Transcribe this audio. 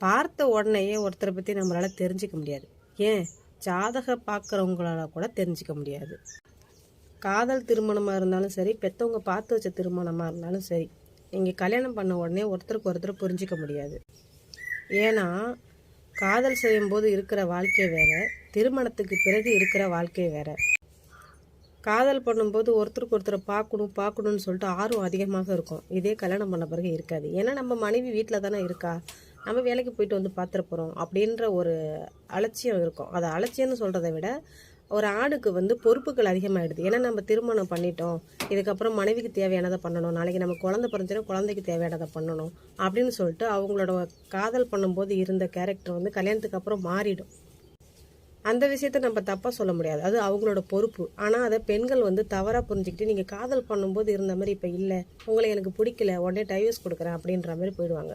பார்த்த உடனேயே ஒருத்தரை பற்றி நம்மளால் தெரிஞ்சுக்க முடியாது. ஏன்? ஜாதக பார்க்குறவங்களால கூட தெரிஞ்சுக்க முடியாது. காதல் திருமணமாக இருந்தாலும் சரி பெற்றவங்க பார்த்து வச்ச திருமணமாக இருந்தாலும் சரி நீங்கள் கல்யாணம் பண்ண உடனே ஒருத்தருக்கு ஒருத்தர் புரிஞ்சிக்க முடியாது. ஏன்னா காதல் செய்யும்போது இருக்கிற வாழ்க்கை வேறு திருமணத்துக்கு பிறகு இருக்கிற வாழ்க்கை வேறு. காதல் பண்ணும்போது ஒருத்தருக்கு ஒருத்தரை பார்க்கணும் பார்க்கணும்னு சொல்லிட்டு ஆர்வம் அதிகமாக இருக்கும். இதே கல்யாணம் பண்ண பிறகு இருக்காது. ஏன்னா நம்ம மனைவி வீட்டில் தானே இருக்கா? நம்ம வேலைக்கு போயிட்டு வந்து பார்த்துட போகிறோம் அப்படின்ற ஒரு அலட்சியம் இருக்கும். அதை அலட்சியம்னு சொல்கிறத விட ஒரு ஆணுக்கு வந்து பொறுப்புகள் அதிகமாகிடுது ஏன்னா நம்ம திருமணம் பண்ணிட்டோம். இதுக்கப்புறம் மனைவிக்கு தேவையானதை பண்ணணும். நாளைக்கு நம்ம குழந்தை பிறந்துச்சுன்னா குழந்தைக்கு தேவையானதை பண்ணணும் அப்படின்னு சொல்லிட்டு அவங்களோட காதல் பண்ணும்போது இருந்த கேரக்டர் வந்து கல்யாணத்துக்கு அப்புறம் மாறிடும். அந்த விஷயத்த நம்ம தப்பாக சொல்ல முடியாது. அது அவங்களோட பொறுப்பு. ஆனால் அதை பெண்கள் வந்து தவறாக புரிஞ்சுக்கிட்டு நீங்கள் காதல் பண்ணும்போது இருந்த மாதிரி இப்போ இல்லை. உங்களை எனக்கு பிடிக்கல. உடனே டைவர்ஸ் கொடுக்குறேன் அப்படின்ற மாதிரி போயிடுவாங்க.